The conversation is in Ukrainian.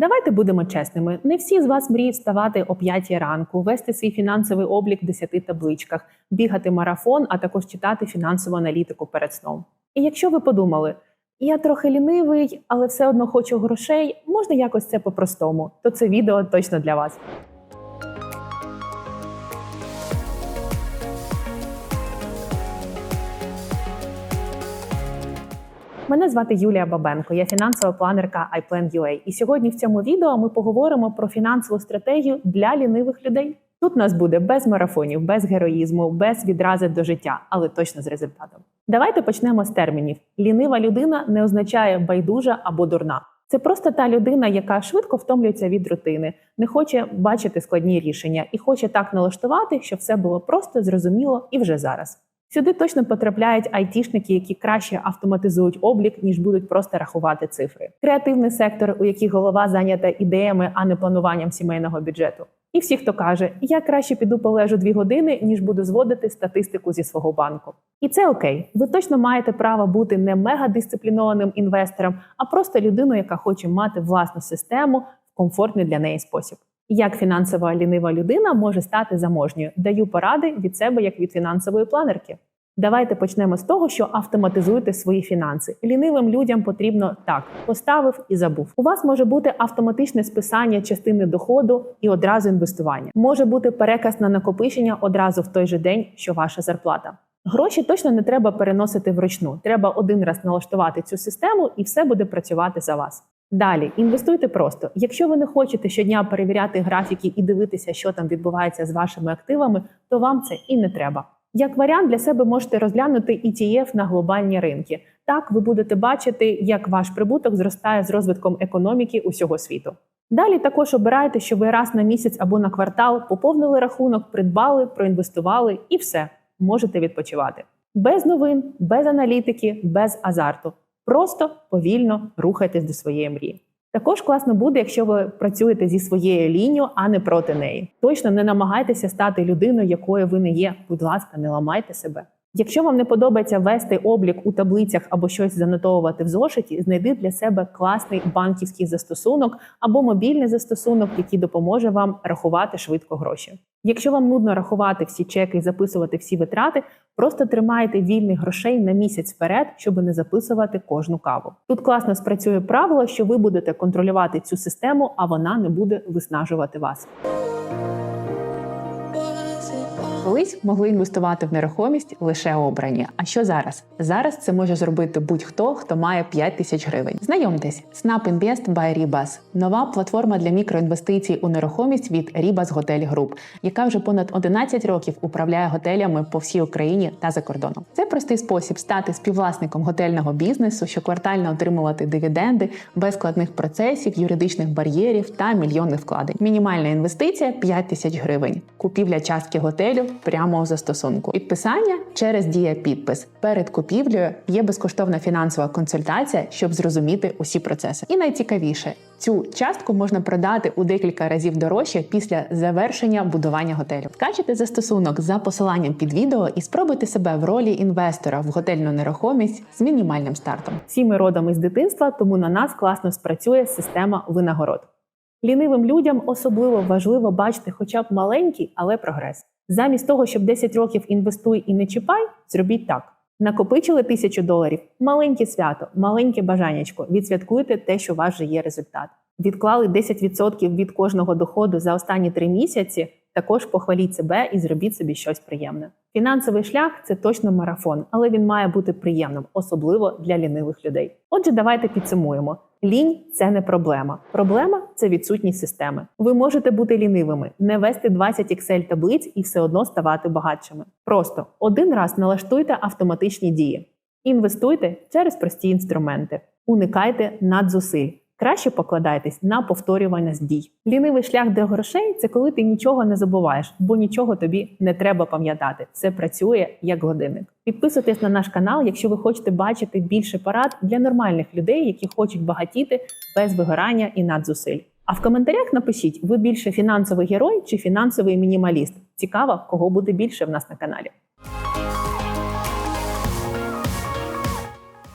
Давайте будемо чесними. Не всі з вас мріють вставати о 5 ранку, вести свій фінансовий облік в 10 табличках, бігати марафон, а також читати фінансову аналітику перед сном. І якщо ви подумали, я трохи лінивий, але все одно хочу грошей, можна якось це по-простому, то це відео точно для вас. Мене звати Юлія Бабенко, я фінансова планерка iPlan.ua. І сьогодні в цьому відео ми поговоримо про фінансову стратегію для лінивих людей. Тут нас буде без марафонів, без героїзму, без відрази до життя, але точно з результатом. Давайте почнемо з термінів. Лінива людина не означає байдужа або дурна. Це просто та людина, яка швидко втомлюється від рутини, не хоче бачити складні рішення і хоче так налаштувати, щоб все було просто зрозуміло і вже зараз. Сюди точно потрапляють айтішники, які краще автоматизують облік, ніж будуть просто рахувати цифри. Креативний сектор, у який голова зайнята ідеями, а не плануванням сімейного бюджету. І всі, хто каже, я краще піду полежу дві години, ніж буду зводити статистику зі свого банку. І це окей. Ви точно маєте право бути не мегадисциплінованим інвестором, а просто людиною, яка хоче мати власну систему в комфортний для неї спосіб. Як фінансова лінива людина може стати заможньою? Даю поради від себе як від фінансової планерки. Давайте почнемо з того, що автоматизуйте свої фінанси. Лінивим людям потрібно так: поставив і забув. У вас може бути автоматичне списання частини доходу і одразу інвестування. Може бути переказ на накопичення одразу в той же день, що ваша зарплата. Гроші точно не треба переносити вручну. Треба один раз налаштувати цю систему, і все буде працювати за вас. Далі інвестуйте просто. Якщо ви не хочете щодня перевіряти графіки і дивитися, що там відбувається з вашими активами, то вам це і не треба. Як варіант для себе можете розглянути ETF на глобальні ринки. Так ви будете бачити, як ваш прибуток зростає з розвитком економіки усього світу. Далі також обирайте, що ви раз на місяць або на квартал поповнили рахунок, придбали, проінвестували і все можете відпочивати. Без новин, без аналітики, без азарту. Просто повільно рухайтесь до своєї мрії. Також класно буде, якщо ви працюєте зі своєю лінією, а не проти неї. Точно не намагайтеся стати людиною, якою ви не є. Будь ласка, не ламайте себе. Якщо вам не подобається вести облік у таблицях або щось занотовувати в зошиті, знайди для себе класний банківський застосунок або мобільний застосунок, який допоможе вам рахувати швидко гроші. Якщо вам нудно рахувати всі чеки і записувати всі витрати, просто тримайте вільних грошей на місяць вперед, щоб не записувати кожну каву. Тут класно спрацює правило, що ви будете контролювати цю систему, а вона не буде виснажувати вас. Колись могли інвестувати в нерухомість лише обрані. А що зараз? Зараз це може зробити будь-хто, хто має 5 тисяч гривень. Знайомтесь, Snap Invest by Ribas – нова платформа для мікроінвестицій у нерухомість від Ribas Hotel Group, яка вже понад 11 років управляє готелями по всій Україні та за кордоном. Це простий спосіб стати співвласником готельного бізнесу, щоквартально отримувати дивіденди без складних процесів, юридичних бар'єрів та мільйонних вкладень. Мінімальна інвестиція 5 тисяч гривень. Купівля частки готелю прямо у застосунку. Підписання через дія підпис. Перед купівлею є безкоштовна фінансова консультація, щоб зрозуміти усі процеси. І найцікавіше, цю частку можна продати у декілька разів дорожче після завершення будування готелю. Скачайте застосунок за посиланням під відео і спробуйте себе в ролі інвестора в готельну нерухомість з мінімальним стартом. Всі ми родом із дитинства, тому на нас класно спрацює система винагород. Лінивим людям особливо важливо бачити хоча б маленький, але прогрес. Замість того, щоб 10 років інвестуй і не чіпай, зробіть так. Накопичили тисячу доларів, маленьке свято, маленьке бажанячко. Відсвяткуйте те, що у вас вже є результат. Відклали 10% від кожного доходу за останні три місяці. Також похваліть себе і зробіть собі щось приємне. Фінансовий шлях це точно марафон, але він має бути приємним, особливо для лінивих людей. Отже, давайте підсумуємо: лінь це не проблема. Проблема це відсутність системи. Ви можете бути лінивими, не вести 20 Excel таблиць і все одно ставати багатшими. Просто один раз налаштуйте автоматичні дії. Інвестуйте через прості інструменти, уникайте надзусиль. Краще покладайтесь на повторювання з дій. Лінивий шлях до грошей це коли ти нічого не забуваєш, бо нічого тобі не треба пам'ятати. Це працює як годинник. Підписуйтесь на наш канал, якщо ви хочете бачити більше порад для нормальних людей, які хочуть багатіти без вигорання і надзусиль. А в коментарях напишіть, ви більше фінансовий герой чи фінансовий мінімаліст. Цікаво, кого буде більше в нас на каналі.